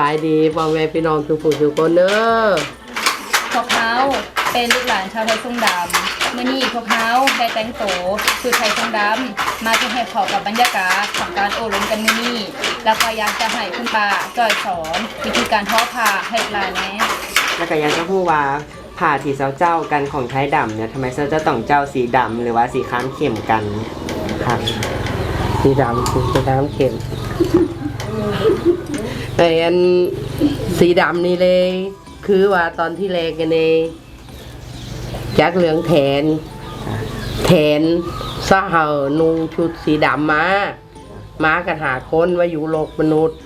สำบายดีพ่อแม่พี่น้องทุกผู้ทุกคนเด้อพวกเขาเป็นลูกหลานชาวไทยทรงดำเมื่อนี้พวกเขาได้แต่งโตวชุดไทยทรงดำมาจะให้เขอกับบรรยากาศของการโอลมกันมื่อนี้แล้วก็อยากจะให้คุณป้าจอยสอนวิธีการทอผ้าให้หลานแหน่แล้วก็ยังจะพูดว่าผ่าที่เซาเจ้ากันของไทยดำเนี่ยทำไมเซาเจ้าต้องเจ้าสีดำหรือว่าสีค้ามเข้มกันครับสีดำสีดำเข็ม แต่อันสีดำนี่เลย คือว่าตอนที่แรกกันเองจักเหลืองแทน แทนสะเหานุงชุดสีดำมา มากันหาคนว่าอยู่โลกมนุษย์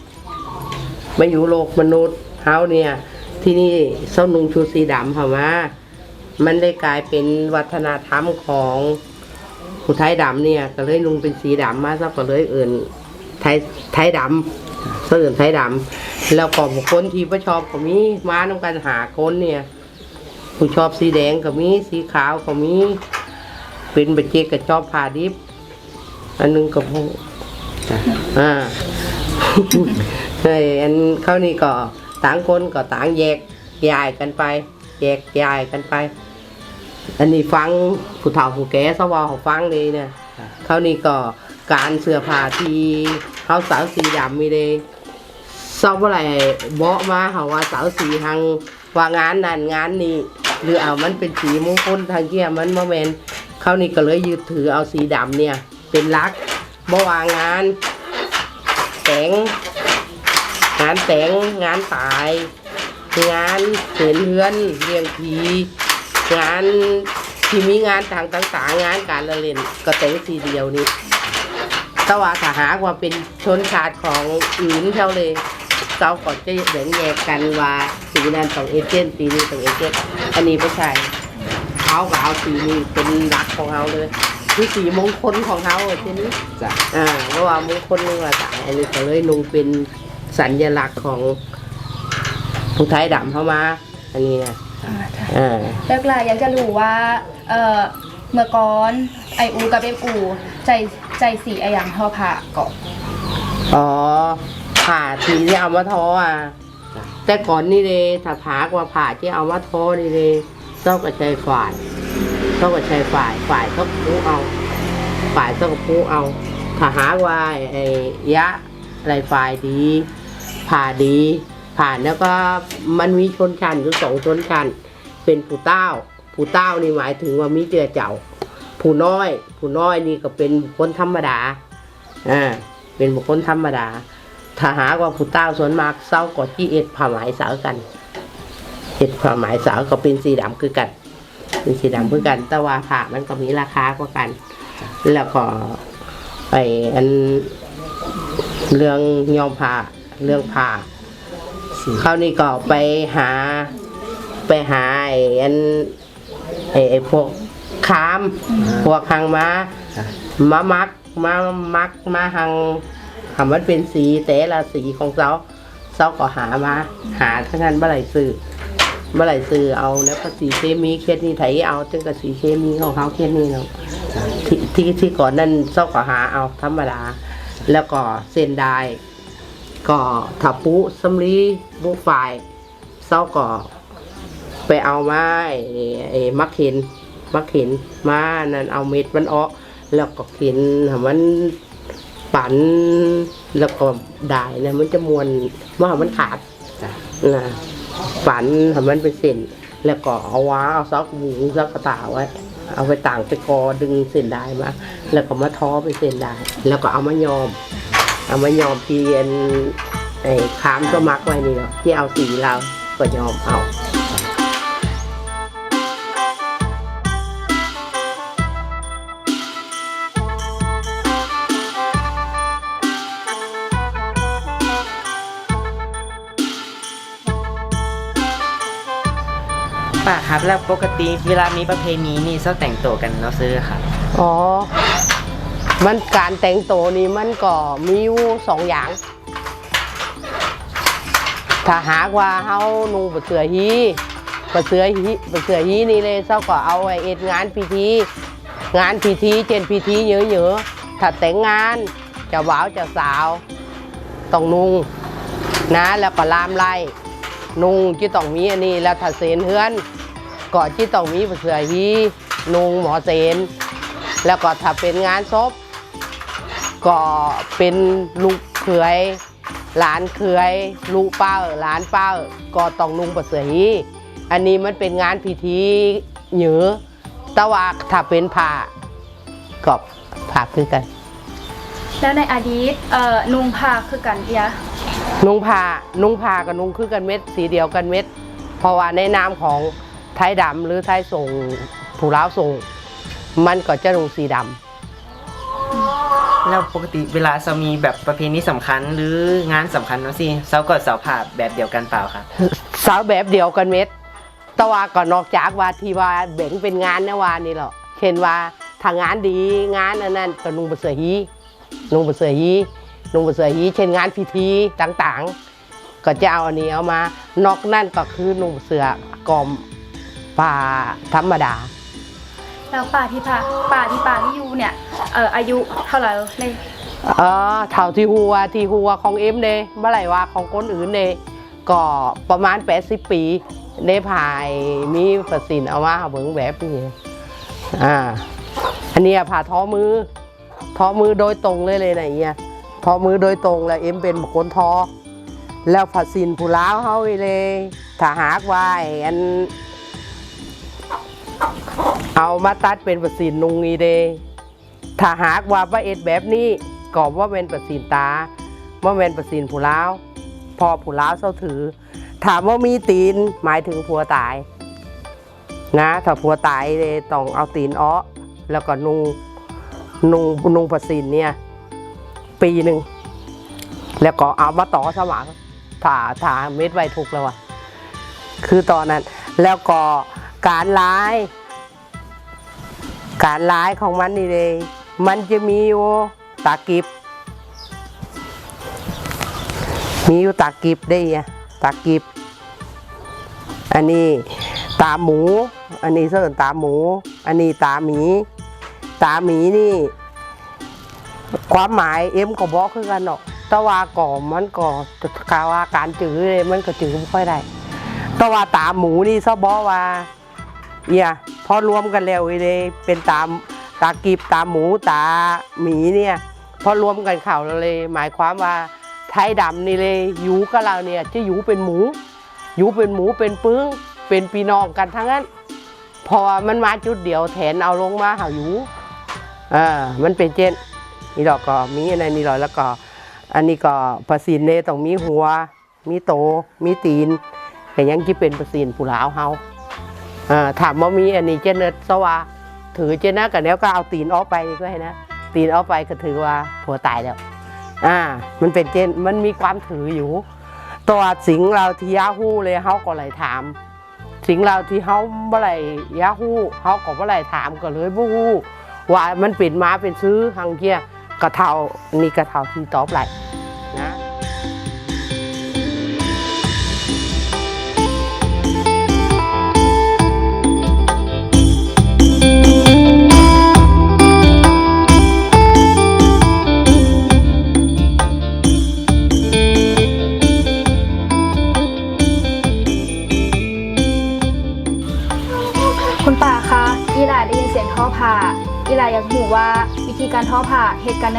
มาอยู่โลกมนุษย์เฮาเนี่ย ที่นี่เส้านุงชุดสีดำค่ะมามันได้กลายเป็นวัฒนธรรมของผู้ไทยดำเนี่ย ก็เลยนุงเป็นสีดำมาซะก็เลยเอื่นไทยไทยดำ เสื่อไทยดำแล้วก็บุคคลที่ประชอบก็มีมาต้องการหาคนเนี่ย ผู้ชอบสีแดงก็มีสีขาวก็มีเป็นบัจเจกก็ชอบผ่าดิบ อันหนึงก็พวกจ้อ่าไอ้อันเขานี่ก็ต่างคนก็ต่างแยกย้ายกันไป แยกย้ายกันไป อันนี้ฟังผู้เฒ่าผู้แก่สวาเขาฟังเลยเนี่ยเขานี่ก็ การเสื้อผ้าที่เขาสาวสีดำมีเลยชอบอะไรเบาะมาเขาว่าสาวสีทางว่างานนั่นงานนี้หรือเอามันเป็นสีมงคลทางเกียมันมาเมนเขานี่ก็เลยยึดถือเอาสีดำเนี่ย เป็นลักบ่ว่างาน แต่งงานแต่งงานตาย งานเสือนเฮือนเรียงผีงานที่มีงานทางต่างๆงานการละเล่นก็แต่งสีเดียวนี้ แต่ว่าถ้าหากว่าเป็นชนชาติของอื่นเท่าเลยเราก็จะแบ่งแยกกันว่าสีนั้นของเอเจนต์สีนี้ของเอเจนต์อันนี้ไม่ใช่เขาก็เอาสีนี้เป็นหลักของเขาเลยคือสีมงคลของเขาทีนี้จ้ะอ่าเพราะว่ามงคลนึงละต่างอันนี้ก็เลยนุงเป็นสัญลักษณ์ของผู้ไทยดำเข้ามา อันนี้นะอ่าแล้วก็อยากจะรู้ว่าเอ่อเมื่อก่อนไออูกับเอ็มอูใจ ใจสีออย่างทอผ้าเกาะอ๋อผ่าที่ที่เอามาทออะ แต่ก่อนนี่เลยถ้าถากว่าผ่าที่เอามาทอนี่เลยต้องกระชายฝ่ายต้องกระชายฝ่ายฝ่ายต้องปูเอา ฝ่ายต้องปูเอาถ้าหากว่าไอ้ยะอะไรฝ่ายดี ผ่าดี ผ่านแล้วก็มันมีชนชั้นอยู่สองชนชั้นเป็นผู้เต้าผู้เต้านี่หมายถึงว่ามีเจือเจ้า ผู้น้อย ผู้น้อยนี่ก็เป็นบุคคลธรรมดาอ่าเป็นบุคคลธรรมดา ถ้าหากว่าผู้เต้าส่วนมากเศร้าก็ที่เอ็ดผ้าหมายสาวกันเอ็ดผ้าหมายสาวก็เป็นสีดำคือกัน เป็นสีดำคือกัน แต่ว่าผ้ามันก็มีราคากว่ากัน แล้วก็ไออันเรื่องยอมผ้าเรื่องผ้าสีคราวนี้ก็ไปหาไปหาไอ้อันไอไอ้พวก คามพวกหางมาจ้ะมามักมามักมาหางทำมันเป็นสีแต่ละสีของเสาเสาก็หามา หาทั้งนั้นเมื่อไหร่ซื้อเมื่อไหร่ซื้อเอาแล้วก็สีเคมีเคสนี้ไถเอาจึงกับสีเคมีของเขาเคสนี้เนาะจ้ะที่ที่ที่ก่อนนั้นเสาก็หาเอาธรรมดา แล้วก็เส้นได้ก็ถ้าปุสำลีบุฝ่ายเศร้าก็ไปเอามาไอ้ไอ้มักเข็น มักเข็นมานั่นเอาเม็ดมันออก แล้วก็เข็นให้มันปั่นแล้วก็ได้นะมันจะมวนว่ามันขาดจ้ะนะปั่นให้มันเป็นเส้นแล้วก็เอาว้าเอาซักบุงซักกระตาไว้ เอาไปต่างไปกอดึงเส้นได้มาแล้วก็มาท้อไปเส้นได้ แล้วก็เอามายอม เอามายอมเพียนไอ้คามก็มักไว้นี่เนาะที่เอาสีเราก็ยอมเอา ป้าครับ แล้วปกติเวลามีประเพณีนี่เซาแต่งตัวกันเนาะซื้อครับ อ๋อ มันการแต่งตัวนี่มันก็มีอยู่สองอย่าง ถ้าหากว่าเฮานุ่งบเสือฮีบเสือฮีบเสือฮีนี่เลยเจ้าก็เอาไว้เอ็ดงานพิธี งานพิธีเจนพิธีเยอะๆถ้าแต่งงานจะบ่าวจะสาว ต้องนุ่งนะแล้วก็ลามไล่ นุงที่ต้องมีอันนี้แล้วถ้าเสนเฮือนก็ที่ต้องมีเสือฮีนุงหมอเสนแล้วก็ถ้าเป็นงานศพก็เป็นลูกเขยหลานเขยลูกเป้าหลานเป้าก็ต้องนุงประเสือฮีอันนี้มันเป็นงานพิธีเหนือแต่ว่าถ้าเป็นผ่าก็ผ่าคือกัน แล้วในอดีตเอ่อนุงผ้าคือกันเอีย นุ่งผ้านุ่งผ้ากับนุ่งคือกันเม็ด สีเดียวกันเม็ด เพราะว่าในนามของไทยดำหรือไทยส่งผู้ร้าวส่ง มันก็จะนุ่งสีดแล้วปกติเวลาเรามีแบบประเพณีสำคัญหรืองานสำคัญเนาะสิเซาก็เสาผ่าแบบเดียวกันเปล่าครับำสาวแบบเดียวกันเม็ดแตะว่าก็นอกจากว่าที่ว่าแบ่งเป็นงานนะว่านี่หรอกเช่นว่าถ้างานดีงานอันนั้นก็นุ่งบะเสือฮีนุ่งบะเสือฮี นุ่งบะเสือฮีเช่นงานพิธีต่างๆ ก็จะเอาอันนี้เอามานอกนั่นก็คือนุ่งเสือกอมป่าธรรมดาแล้วป่าที่ป่าป่าที่ป่าที่อยู่เนี่ยเอ่ออายุเท่าไหร่ในเออเท่าที่หัวที่หัวของเอ็มเดเมื่อไหร่ว่าของคนอื่นเดก็ประมาณ 80 ปีในภายมีประสินเอามาเอาเบิ่งแบบนี้อ่าอันเนี้ยผ่าท้อมือท้อมือโดยตรงเลยเลยนะเอีย ท้อมือโดยตรงแล้วเอ็มเป็นบุคคลทอ แล้วผัดสินผู้ล้าวเฮาเลยถ้าหากว่าอัน เอามาตัดเป็นผัดสินนุงอีเดถ้าหากว่าพระเอ็ดแบบนี้ก็ว่าเป็นประสินตาว่าเป็นประสินผู้ล้าวพอผู้ล้าวเศร้าถือ ถามว่ามีตีนหมายถึงผัวตาย นะ ถ้าผัวตายเลยต้องเอาตีนอ้อแล้วก็นุงนุงนุงประสินเนี่ย ปีหนึ่ง แล้วก็เอามาต่อสมัครถ้าถ้าเม็ดไวทุกแล้วอะคือตอนนั้น แล้วก็การร้าย การร้ายของมันนี่เลย มันจะมีอยู่ตากิบ มีอยู่ตากิบได้อะตากิบ อันนี้ตาหมู อันนี้เส่วนตาหมู อันนี้ตาหมี ตาหมีนี่ ความหมายเอ็มก็บอกคือกันเนาะแต่ว่าก่อมันก็กาว่าการจือเลยมันก็จือไม่ค่อยได้แต่ว่าตาหมูนี่ซะบอกว่าเนี่ยพอรวมกันแล้วเลยเป็นตามตากีบตาหมูตาหมีเนี่ยพอรวมกันเข่าเราเลย หมายความว่าไทยดำนี่เลยอยู่กับเราเนี่ยจะอยู่เป็นหมู อยู่เป็นหมูเป็นปึ้งเป็นปีนองกันทั้งนั้นพอมันมาจุดเดียวแทนเอาลงมาหาอยู่อ่ามันเป็นเจน นี่ดอกก็มีอะไรนี่ดอกแล้วก็ อันนี้ก็ประสินเนต้องมีหัว มีโต มีตีนแต่ยังที่เป็นประสินผู้ลาวเฮาถามว่ามีอันนี้เจนเนตสว่าถือเจนนะกับแล้วก็เอาตีนออกไปก็ให้นะตีนออกไปก็ถือว่าผัวตายแล้วอ่า มันเป็นเจนมันมีความถืออยู่ตัวสิงเราที่ยาฮู้เลยเขาก็เลยถาม สิงเราที่เขาเมื่อไหร่ยาฮู้เขาก็เมื่อไหร่ถามก็เลยบู้ว่ามันเป็นมาเป็นซื้อทางเกียร์ กระเทานี่กระเทาที่ตอบไหลนะ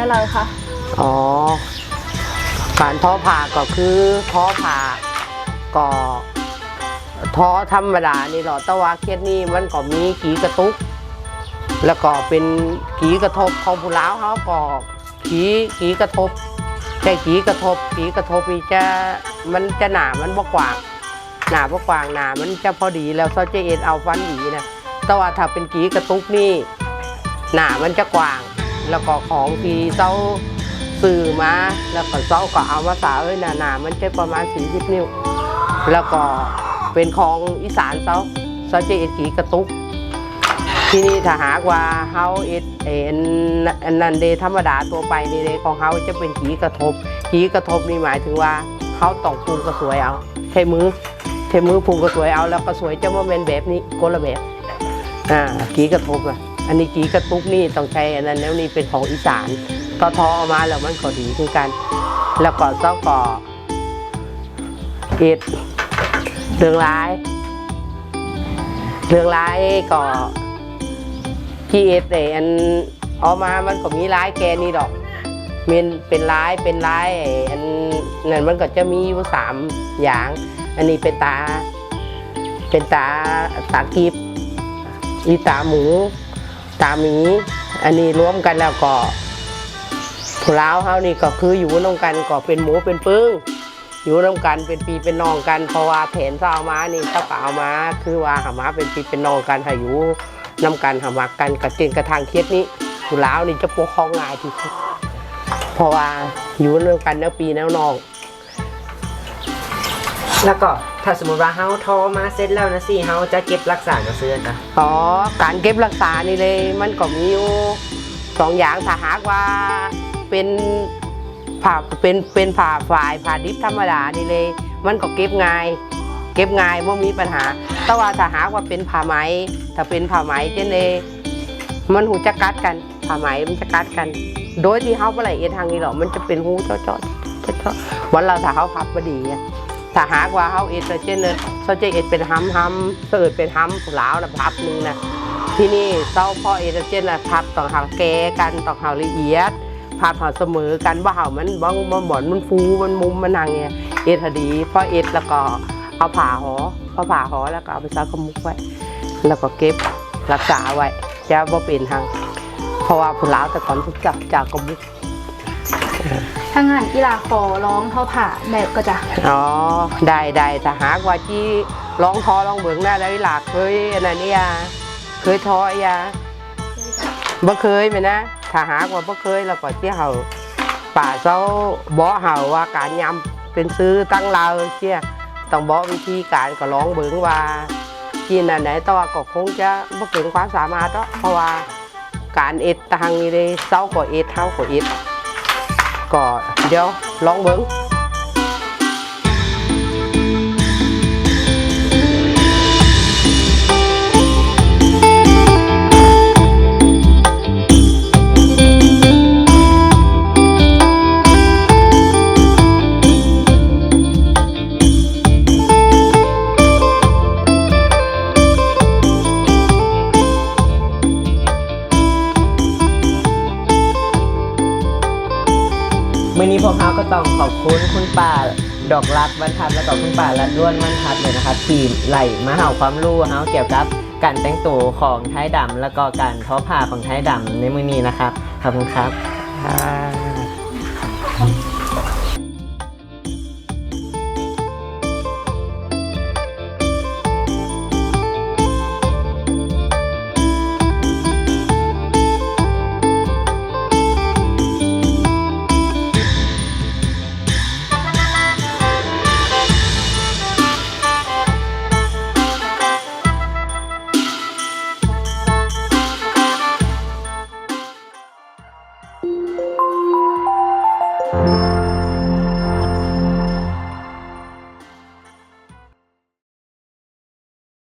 อะไรคะ อ๋อ การท้อผ่าก็คือท้อผ่าก็ท้อธรรมดานี่หรอแต่ว่าเคสนี้มันก็มีขีกระตุก แล้วก็เป็นขีกระทบของผู้ล้าวเขาก็ขีขีกระทบใช่ขีกระทบขีกระทบนี่จะมันจะหนามันบกว้างหนาบกว้างหนามันจะพอดีแล้วเขาจเอ็นเอาฟันดีนะแต่ว่าถ้าเป็นขีกระตุกนี่หนามันจะกว้าง แล้วก็ของที่เจ้าสื่อมาแล้วก็เจ้าก็เอามาสาเอ้ยหนาหนามันจะประมาณ40นิ้ว แล้วก็เป็นของอีสานเจ้าเจ้าจะเอ็ดกีกระตุก ที่นี่ถ้าหากว่าเฮาเอ็ดเอ็นนันเดธรรมดาตัวไปนี่เดของเฮาจะเป็นขีกระทบขีกระทบนี่หมายถึงว่าเฮาต้องปรุงกระสวยเอาใช้มือใช้มือปรุงกระสวยเอาแล้วกระสวยจะมาเป็นแบบนี้คนละแบบอ่าขีกระทบอะ อันนี้ขีกระตุกนี่ต้องใช้อันนั้นแล้วนี่เป็นของอีสานตอทอเอามาแล้วมันก็ดีคือกัน แล้วก็เจ้าก็เอ็ดเรื่องร้ายเรื่องร้ายก็ที่เอ็ดแต่อันเอามามันก็มีร้ายแกนี่ดอกมันเป็นร้ายเป็นร้ายอันนั่นมันก็จะมีอยู่สามอย่าง อันนี้เป็นตา เป็นตาตากีบอีตาหมู ตาหมีอันนี้รวมกันแล้วก็ผู้ล้าวเฮานี่ก็คืออยู่ร่วมกันก็เป็นหมูเป็นปึ้งอยู่ร่วมกันเป็นปีเป็นน้องกันเพราะว่าแผนเจ้าเอามานี่เจ้าก็เอามาคือว่าหามาเป็นปีเป็นน้องกันให้อยู่น้ำกันหามากันกระเจนกระทางเคสนี้ผู้ล้าวนี่จะปกครองง่ายที่สุดเพราะว่าอยู่ร่วมกันแนวปีแนวน้อง แล้วก็ถ้าสมมติว่าเฮาทอมาเสร็จแล้วนะสิเฮาจะเก็บรักษาเนาะเสื้อจ้ะอ๋อ การเก็บรักษานี่เลย มันก็มีอยู่สองอย่างถ้าหากว่าเป็นผ่าเป็นเป็นผ่าฝ่ายผ่าดิบธรรมดานี่เลย มันก็เก็บง่ายเก็บง่ายไม่มีปัญหา แต่ว่าถ้าหากว่าเป็นผ้าไหมถ้าเป็นผ้าไหมเจนเลยมันหูจะกัดกันผ้าไหมมันจะกัดกัน โดยที่เขาไม่ลเอียดทางนี้หรอกมันจะเป็นหูเจาะเจาะเจาะวันเราถ้าเขาพับพอดีอะ ถ้าหากว่าเขาเอ็ดเจนเลยเขาจะเอ็ดเป็นห้ำห้ำเสิร์ชเป็นห้ำผู้ลาวนะพับหนึงนะที่นี่เต้าพ่อเอ็ดเจนนะพับต้องหาแกกันต้องหาละเอียดพับหาเสมอกันว่าเห่ามันบ้องมันบ่อนมันฟูมันมุมมันนางเนี่ยเอ็ดพอดีพอเอ็ดแล้วก็เอาผ่าหอพอผ่าหอแล้วก็เอาไปซักขมุกไว้ แล้วก็เก็บรักษาไว้จะบ่เป็นทางเพราะว่าผู้ลาวแต่ก่อนทุกจับจากกมุก ถ้างานกีฬาขอร้องเท่าผ่าแบบก็จะอ๋อ ได้ได้ถ้าหากว่าที่ร้องท้อร้องเบิงหน้าได้หลากเคยอันนั้นนี่ยาเคยทออยาบ่เคยไหมนะถ้าหากว่าบ่เคยแล้วก็ที่เฮาป่าเจ้าบ่เฮาว่าการยำเป็นซื้อตั้งเราเชี่ยต้องบอกวิธีการก็ร้องเบิงว่ากินอันไหนตัวาก็คงจะบ่เกินความสามารถเพราะว่าการเอ็ดทางนี้เลยเจ้าก็เอ็ดเท่าก็เอ็ด ก็เดี๋ยวลองเบิง มื่อนี้พวกเขาก็ต้องขอบคุณคุณป่าดอกรักบรรทัดแล้วก็คุณป่าลัดล้วนบรรทัดเลยนะครับทีมไหลมาเห่าความรู้เฮาเกี่ยวกับการแต่งตัวของไทยดำแล้วก็การทอผ้าของไทยดำในมือนี้นะครับขอบคุณครับอ่า